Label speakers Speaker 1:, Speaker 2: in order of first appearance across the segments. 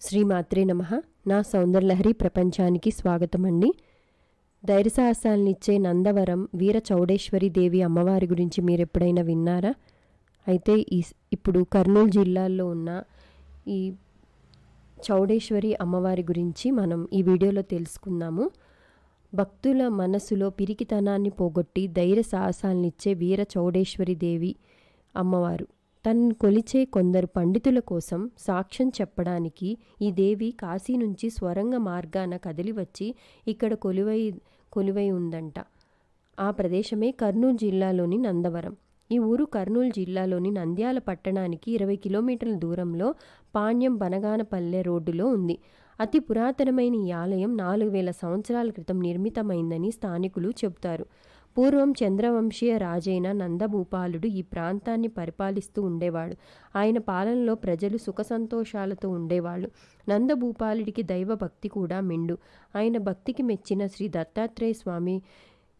Speaker 1: శ్రీమాత్రే నమ. నా సౌందర్యలహరి ప్రపంచానికి స్వాగతం అండి ధైర్యసాహసాలనిచ్చే నందవరం వీర చౌడేశ్వరి దేవి అమ్మవారి గురించి మీరు ఎప్పుడైనా విన్నారా? అయితే ఈ ఇప్పుడు కర్నూలు జిల్లాలో ఉన్న ఈ చౌడేశ్వరి అమ్మవారి గురించి మనం ఈ వీడియోలో తెలుసుకుందాము. భక్తుల మనసులో పిరికితనాన్ని పోగొట్టి ధైర్య సాహసాలనిచ్చే వీర చౌడేశ్వరి దేవి అమ్మవారు. తన్ను కొలిచే కొందరు పండితుల కోసం సాక్ష్యం చెప్పడానికి ఈ దేవి కాశీ నుంచి స్వరంగ మార్గాన కదిలి వచ్చి ఇక్కడ కొలువై కొలువై ఉందంట. ఆ ప్రదేశమే కర్నూలు జిల్లాలోని నందవరం. ఈ ఊరు కర్నూలు జిల్లాలోని నంద్యాల పట్టణానికి ఇరవై కిలోమీటర్ల దూరంలో పాణ్యం బనగానపల్లె రోడ్డులో ఉంది. అతి పురాతనమైన ఈ ఆలయం నాలుగు వేల సంవత్సరాల క్రితం నిర్మితమైందని స్థానికులు చెబుతారు. పూర్వం చంద్రవంశీయ రాజైన నందభూపాలుడు ఈ ప్రాంతాన్ని పరిపాలిస్తూ ఉండేవాడు. ఆయన పాలనలో ప్రజలు సుఖ సంతోషాలతో ఉండేవాళ్ళు. నందభూపాలుడికి దైవ భక్తి కూడా మిండు. ఆయన భక్తికి మెచ్చిన శ్రీ దత్తాత్రేయ స్వామి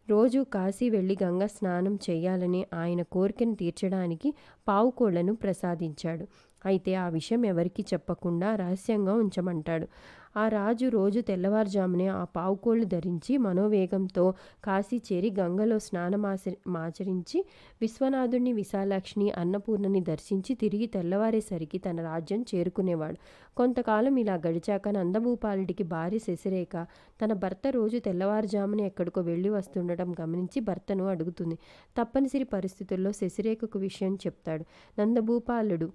Speaker 1: రోజు కాశీ వెళ్ళి గంగ స్నానం చేయాలని ఆయన కోరికను తీర్చడానికి పావుకోళ్ళను ప్రసాదించాడు. అయితే ఆ విషయం ఎవరికీ చెప్పకుండా రహస్యంగా ఉంచమంటాడు. ఆ రాజు రోజు తెల్లవారుజామునే ఆ పావుకోళ్ళు ధరించి మనోవేగంతో కాశీ చేరి గంగలో స్నానమాచరించి విశ్వనాథుడిని విశాలాక్షిని అన్నపూర్ణని దర్శించి తిరిగి తెల్లవారేసరికి తన రాజ్యం చేరుకునేవాడు. కొంతకాలం ఇలా గడిచాక నందభూపాలుడికి భార్య శశిరేఖ తన భర్త రోజు తెల్లవారుజామున ఎక్కడికో వెళ్ళి వస్తుండటం గమనించి భర్తను అడుగుతుంది. తప్పనిసరి పరిస్థితుల్లో శశిరేఖకు విషయం చెప్తాడు. నందభూపాలుడు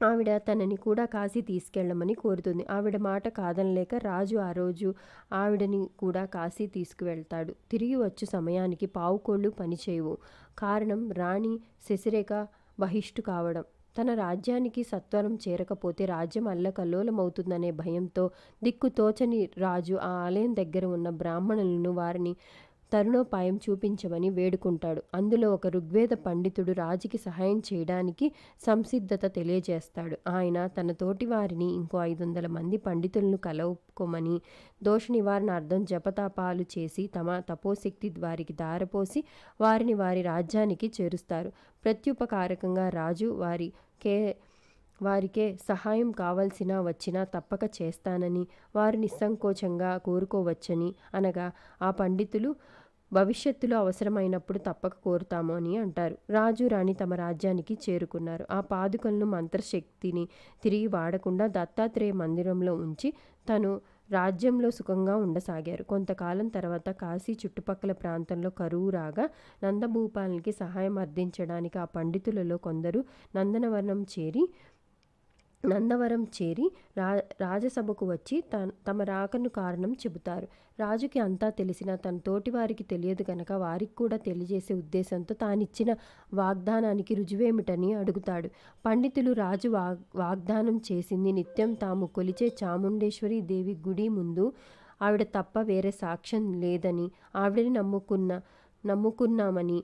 Speaker 1: ఆవిడ తనని కూడా కాశీ తీసుకెళ్ళమని కోరుతుంది. ఆవిడ మాట కాదనలేక రాజు ఆ రోజు ఆవిడని కూడా కాశీ తీసుకువెళ్తాడు. తిరిగి వచ్చే సమయానికి పావుకోళ్ళు పనిచేయవు కారణం రాణి శశిరేఖ బహిష్టు కావడం. తన రాజ్యానికి సత్వరం చేరకపోతే రాజ్యం అల్లకల్లోలమవుతుందనే భయంతో దిక్కు తోచని రాజు ఆ ఆలయం దగ్గర ఉన్న బ్రాహ్మణులను వారిని తరుణోపాయం చూపించమని వేడుకుంటాడు. అందులో ఒక ఋగ్వేద పండితుడు రాజుకి సహాయం చేయడానికి సంసిద్ధత తెలియజేస్తాడు. ఆయన తన తోటి వారిని ఇంకో ఐదు వందల మంది పండితులను కలవుకోమని దోష నివారణార్థం జపతాపాలు చేసి తమ తపోశక్తి వారికి దారపోసి వారిని వారి రాజ్యానికి చేరుస్తారు. ప్రత్యుపకారకంగా రాజు వారి కే వారికే సహాయం కావలసినా వచ్చినా తప్పక చేస్తానని వారు నిస్సంకోచంగా కోరుకోవచ్చని అనగా ఆ పండితులు భవిష్యత్తులో అవసరమైనప్పుడు తప్పక కోరుతాము అని అంటారు. రాజు రాణి తమ రాజ్యానికి చేరుకున్నారు. ఆ పాదుకలను మంత్రశక్తిని తిరిగి వాడకుండా దత్తాత్రేయ మందిరంలో ఉంచి తను రాజ్యంలో సుఖంగా ఉండసాగారు. కొంతకాలం తర్వాత కాశీ చుట్టుపక్కల ప్రాంతంలో కరువు రాగా నందభూపాలనికి సహాయం అర్థించడానికి ఆ పండితులలో కొందరు నందనవనం చేరి నందవరం చేరి రా రాజసభకు వచ్చి త తమ రాకను కారణం చెబుతారు. రాజుకి అంతా తెలిసిన తన తోటి వారికి తెలియదు కనుక వారికి కూడా తెలియజేసే ఉద్దేశంతో తానిచ్చిన వాగ్దానానికి రుజువేమిటని అడుగుతాడు. పండితులు రాజు వాగ్ వాగ్దానం చేసింది నిత్యం తాము కొలిచే చాముండేశ్వరి దేవి గుడి ముందు ఆవిడ తప్ప వేరే సాక్ష్యం లేదని ఆవిడని నమ్ముకున్న నమ్ముకున్నామని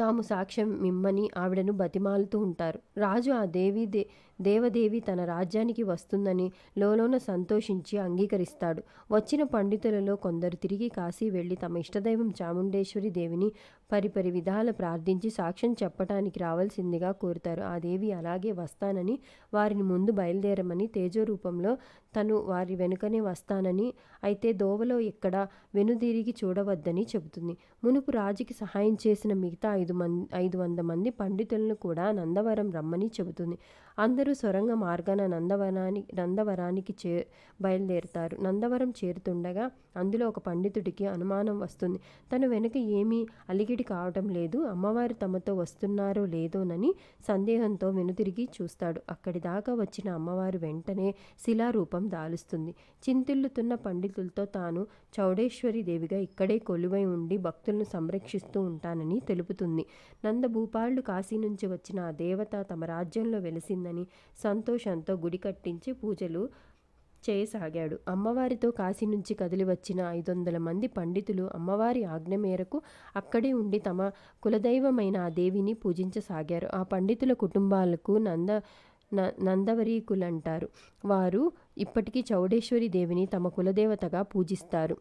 Speaker 1: తాము సాక్ష్యం మిమ్మని ఆవిడను బతిమాలుతూ ఉంటారు. రాజు ఆ దేవి దే దేవదేవి తన రాజ్యానికి వస్తుందని లోలోన సంతోషించి అంగీకరిస్తాడు. వచ్చిన పండితులలో కొందరు తిరిగి కాశీ వెళ్ళి తమ ఇష్టదైవం చాముండేశ్వరి దేవిని పరిపరి విధాల ప్రార్థించి సాక్ష్యం చెప్పటానికి రావాల్సిందిగా కోరుతారు. ఆ దేవి అలాగే వస్తానని వారిని ముందు బయలుదేరమని తేజో రూపంలో తను వారి వెనుకనే వస్తానని అయితే దోవలో ఎక్కడ వెనుదిరిగి చూడవద్దని చెబుతుంది. మునుపు రాజుకి సహాయం చేసిన మిగతా ఐదు మంది ఐదు వంద మంది పండితులను కూడా నందవరం రమ్మని చెబుతుంది. అందరూ సొరంగ మార్గాన నందవనాని నందవరానికి చే బయలుదేరుతారు. నందవరం చేరుతుండగా అందులో ఒక పండితుడికి అనుమానం వస్తుంది. తన వెనుక ఏమీ అలిగిడి కావటం లేదు. అమ్మవారు తమతో వస్తున్నారో లేదోనని సందేహంతో వెనుతిరిగి చూస్తాడు. అక్కడి దాకా వచ్చిన అమ్మవారు వెంటనే శిలారూపం దాలుస్తుంది. చింతిల్లుతున్న పండితులతో తాను చౌడేశ్వరి దేవిగా ఇక్కడే కొలువై ఉండి భక్తులను సంరక్షిస్తూ ఉంటానని తెలుపుతుంది. నందభూపాలుడు కాశీ నుంచి వచ్చిన ఆ దేవత తమ రాజ్యంలో వెలిసిందని సంతోషంతో గుడి కట్టించి పూజలు చేయసాగాడు. అమ్మవారితో కాశీ నుంచి కదిలి వచ్చిన ఐదు వందల మంది పండితులు అమ్మవారి ఆజ్ఞ మేరకు అక్కడే ఉండి తమ కులదైవమైన ఆ దేవిని పూజించసాగారు. ఆ పండితుల కుటుంబాలకు నంద న నందవరీకులంటారు. వారు ఇప్పటికీ చౌడేశ్వరి దేవిని తమ కులదేవతగా పూజిస్తారు.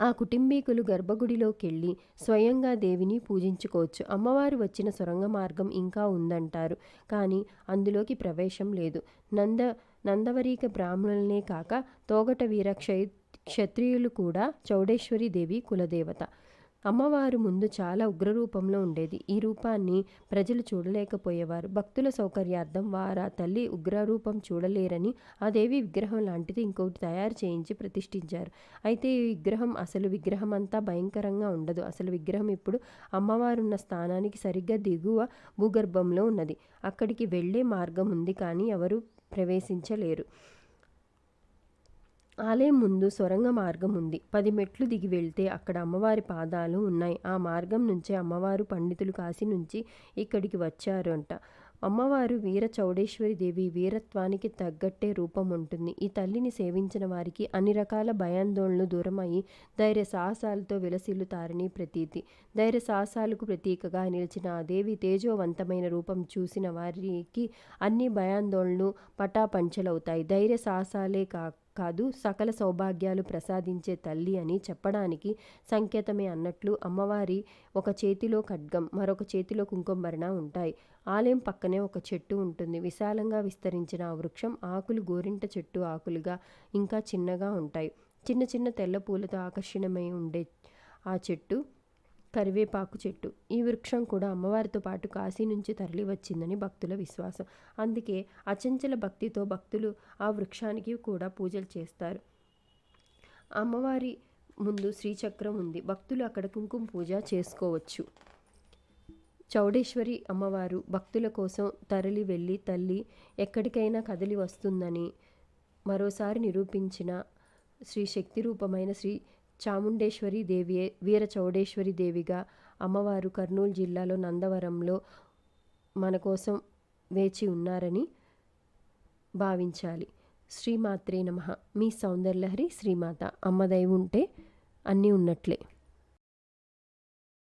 Speaker 1: ఆ కుటుంబీకులు గర్భగుడిలోకెళ్ళి స్వయంగా దేవిని పూజించుకోవచ్చు. అమ్మవారు వచ్చిన సొరంగ మార్గం ఇంకా ఉందంటారు. కానీ అందులోకి ప్రవేశం లేదు. నంద నందవరీక బ్రాహ్మణులనే కాక తోగట వీర క్షత్రియులు కూడా చౌడేశ్వరి దేవి కులదేవత. అమ్మవారు ముందు చాలా ఉగ్రరూపంలో ఉండేది. ఈ రూపాన్ని ప్రజలు చూడలేకపోయేవారు. భక్తుల సౌకర్యార్థం వారా తల్లి ఉగ్రరూపం చూడలేరని ఆ దేవి విగ్రహం లాంటిది ఇంకొకటి తయారు చేయించి ప్రతిష్ఠించారు. అయితే ఈ విగ్రహం అసలు విగ్రహం అంతా భయంకరంగా ఉండదు. అసలు విగ్రహం ఇప్పుడు అమ్మవారున్న స్థానానికి సరిగ్గా దిగువ భూగర్భంలో ఉన్నది. అక్కడికి వెళ్ళే మార్గం ఉంది కానీ ఎవరు ప్రవేశించలేరు. ఆలయం ముందు సొరంగ మార్గం ఉంది. పది మెట్లు దిగి వెళ్తే అక్కడ అమ్మవారి పాదాలు ఉన్నాయి. ఆ మార్గం నుంచే అమ్మవారు పండితులు కాశీ నుంచి ఇక్కడికి వచ్చారు అంట అమ్మవారు వీర చౌడేశ్వరి దేవి వీరత్వానికి తగ్గట్టే రూపం ఉంటుంది. ఈ తల్లిని సేవించిన వారికి అన్ని రకాల భయాందోళనలు దూరమయ్యి ధైర్య సాహసాలతో విలసిల్లుతారని ప్రతీతి. ధైర్య సాహసాలకు ప్రతీకగా నిలిచిన ఆ దేవి తేజోవంతమైన రూపం చూసిన వారికి అన్ని భయాందోళనలు పటాపంచలవుతాయి. ధైర్య సాహసాలే కాక కాదు సకల సౌభాగ్యాలు ప్రసాదించే తల్లి అని చెప్పడానికి సంకేతమే అన్నట్లు అమ్మవారి ఒక చేతిలో ఖడ్గం మరొక చేతిలో కుంకుమరణ ఉంటాయి. ఆలయం పక్కనే ఒక చెట్టు ఉంటుంది. విశాలంగా విస్తరించిన ఆ వృక్షం ఆకులు గోరింట చెట్టు ఆకులుగా ఇంకా చిన్నగా ఉంటాయి. చిన్న చిన్న తెల్ల పూలతో ఆకర్షణమై ఉండే ఆ చెట్టు కరివేపాకు చెట్టు. ఈ వృక్షం కూడా అమ్మవారితో పాటు కాశీ నుంచి తరలి వచ్చిందని భక్తుల విశ్వాసం. అందుకే అచంచల భక్తితో భక్తులు ఆ వృక్షానికి కూడా పూజలు చేస్తారు. అమ్మవారి ముందు శ్రీచక్రం ఉంది. భక్తులు అక్కడ కుంకుమ పూజ చేసుకోవచ్చు. చౌడేశ్వరి అమ్మవారు భక్తుల కోసం తరలి వెళ్ళి తల్లి ఎక్కడికైనా కదిలి వస్తుందని మరోసారి నిరూపించిన శ్రీ శక్తి రూపమైన శ్రీ చాముండేశ్వరి దేవియే వీర చౌడేశ్వరి దేవిగా అమ్మవారు కర్నూలు జిల్లాలో నందవరంలో మన కోసం వేచి ఉన్నారని భావించాలి. శ్రీమాత్రే నమ. మీ సౌందర్యలహరి శ్రీమాత. అమ్మ ఉంటే అన్నీ ఉన్నట్లే.